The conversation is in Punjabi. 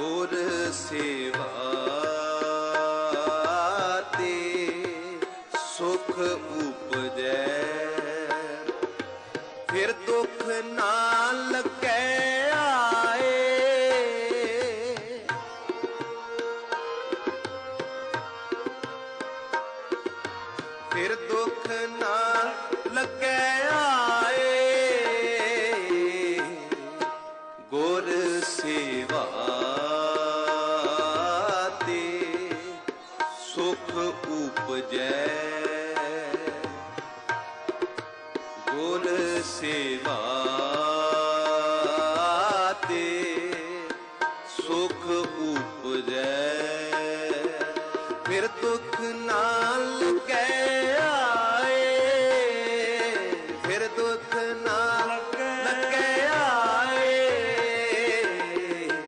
ਗੁਰ ਸੇਵਾ ਤੇ ਸੁਖ ਉਪਜੈ। ਫਿਰ ਦੁੱਖ ਨਾ ਲੱਗੈ ਫਿਰ ਦੁੱਖ ਨਾ ਲੱਗੈ ਗੁਰ ਸੇਵਾ ਸੁਖ ਉਪਜੈ। ਗੁਰ ਸੇਵਾ ਤੇ ਸੁਖ ਉਪਜੈ। ਫਿਰ ਦੁੱਖ ਨਾਲ